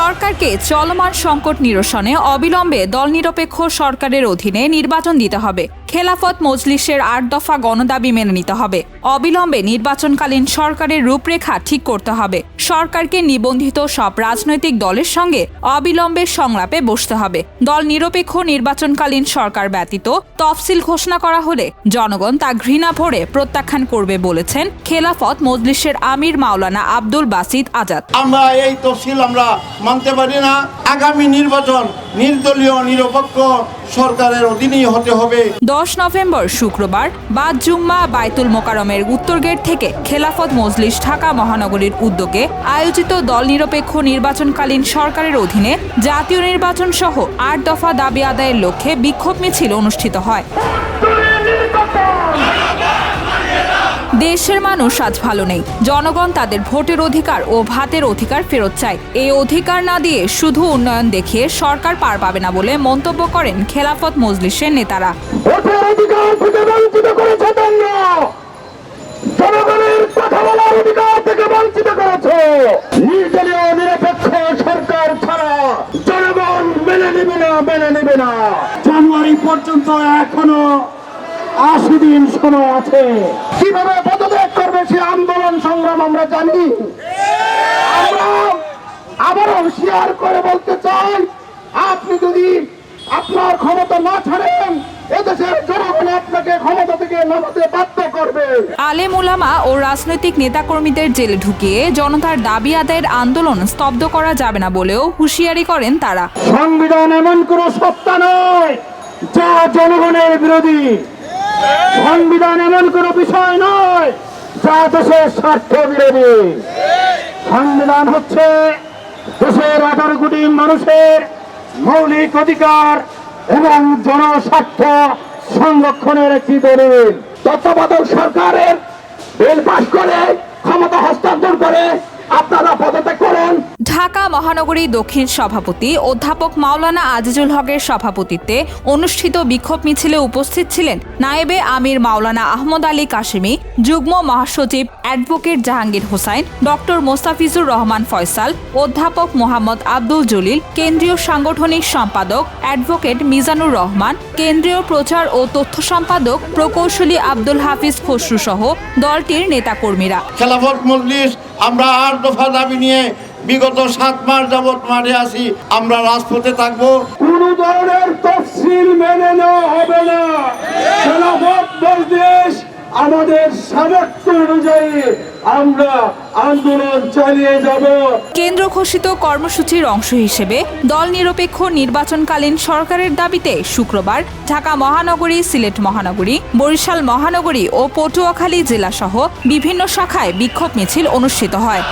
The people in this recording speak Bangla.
সরকারকে চলমান সংকট নিরসনে অবিলম্বে দলনিরপেক্ষ সরকারের অধীনে নির্বাচন দিতে হবে। খেলাফত মজলিসের আট দফা গণদাবি মেনে নিতে হবে। অবিলম্বে নির্বাচনকালীন সরকারের রূপরেখা ঠিক করতে হবে। সরকারকে নিবন্ধিত সব রাজনৈতিক দলের সঙ্গে অবিলম্বে সংলাপে বসতে হবে। দল নিরপেক্ষ নির্বাচনকালীন সরকার ব্যতীত তফসিল ঘোষণা করা হলে জনগণ তা ঘৃণা ভরে প্রত্যাখ্যান করবে বলেছেন খেলাফত মজলিসের আমির মাওলানা আব্দুল বাসিদ আজাদ। আমরা এই তফসিল আমরা মানতে পারি না। আগামী নির্বাচন নির্দলীয়, নিরপেক্ষ সরকারের অধীনেই হতে হবে। দশ নভেম্বর শুক্রবার বাদ জুম্মা বাইতুল মোকারমের উত্তর গেট থেকে খেলাফত মজলিস ঢাকা মহানগরীর উদ্যোগে আয়োজিত দল নিরপেক্ষ নির্বাচনকালীন সরকারের অধীনে জাতীয় নির্বাচন সহ আট দফা দাবি আদায়ের লক্ষ্যে বিক্ষোভ মিছিল অনুষ্ঠিত হয়। দেশের মানুষ আজ ভালো নেই। জনগণ তাদের ভোটের অধিকার ও ভাতের অধিকার ফেরত চায়। এই অধিকার না দিয়ে শুধু উন্নয়ন দেখিয়ে সরকার পার পাবে না বলে মন্তব্য করেন খেলাফত মজলিসের নেতারা। জানুয়ারি পর্যন্ত এখনও আশি দিন সময় আছে। কীভাবে পদত্যাগ করবে সে আন্দোলন সংগ্রাম আমরা জানি। আমরা আবারও হুঁশিয়ার করে বলতে চাই আপনি যদি আপনার ক্ষমতা না ছাড়েন এদেশের জনগণ আপনাকে ক্ষমতা থেকে নামাতে বাধ্য করবে। আলেম ওলামা ও রাজনৈতিক নেতাকর্মীদের জেলে ঢুকিয়ে জনতার দাবি আদায়ের আন্দোলন স্তব্ধ করা যাবে না বলেও হুঁশিয়ারি করেন তারা। সংবিধান এমন কোন সত্তা নয় যা জনগণের বিরোধী। সংবিধান এমন কোন বিষয় নয় যা দেশের স্বার্থ বিরোধী। সংবিধান হচ্ছে দেশের আঠারো কোটি মানুষের মৌলিক অধিকার এবং জনস্বার্থ সংরক্ষণের একটি দলিল। তত্ত্বাবধায়ক সরকারের বিল পাশ করে ক্ষমতা হস্তান্তর করে আপনারা পদত্যাগ ঢাকা মহানগরী দক্ষিণ সভাপতি অধ্যাপক মাওলানা আজিজুল হকের সভাপতিত্বে অনুষ্ঠিত বিক্ষোভ মিছিলে উপস্থিত ছিলেন নায়েবে আমির মাওলানা আহমদ আলী কাশিমি, যুগ্ম মহাসচিব অ্যাডভোকেট জাহাঙ্গীর হোসাইন, ডক্টর মোস্তাফিজুর রহমান ফয়সাল, অধ্যাপক মোহাম্মদ আব্দুল জলিল, কেন্দ্রীয় সাংগঠনিক সম্পাদক অ্যাডভোকেট মিজানুর রহমান, কেন্দ্রীয় প্রচার ও তথ্য সম্পাদক প্রকৌশলী আব্দুল হাফিজ খসরু সহ দলটির নেতাকর্মীরা। আমরা আট দফা দাবি নিয়ে বিগত সাত মাস যাবৎ মাঠে আছি আমরা রাজপথে থাকব। কোন ধরনের তফসিল মেনে নেওয়া হবে না। খেলাফত মজলিস আমাদের সামর্থ্য অনুযায়ী আমরা আন্দোলন চালিয়ে যাব। কেন্দ্র ঘোষিত কর্মসূচির অংশ হিসেবে দল নিরপেক্ষ নির্বাচনকালীন সরকারের দাবিতে শুক্রবার ঢাকা মহানগরী সিলেট মহানগরী বরিশাল মহানগরী ও পটুয়াখালী জেলাসহ বিভিন্ন শাখায় বিক্ষোভ মিছিল অনুষ্ঠিত হয়।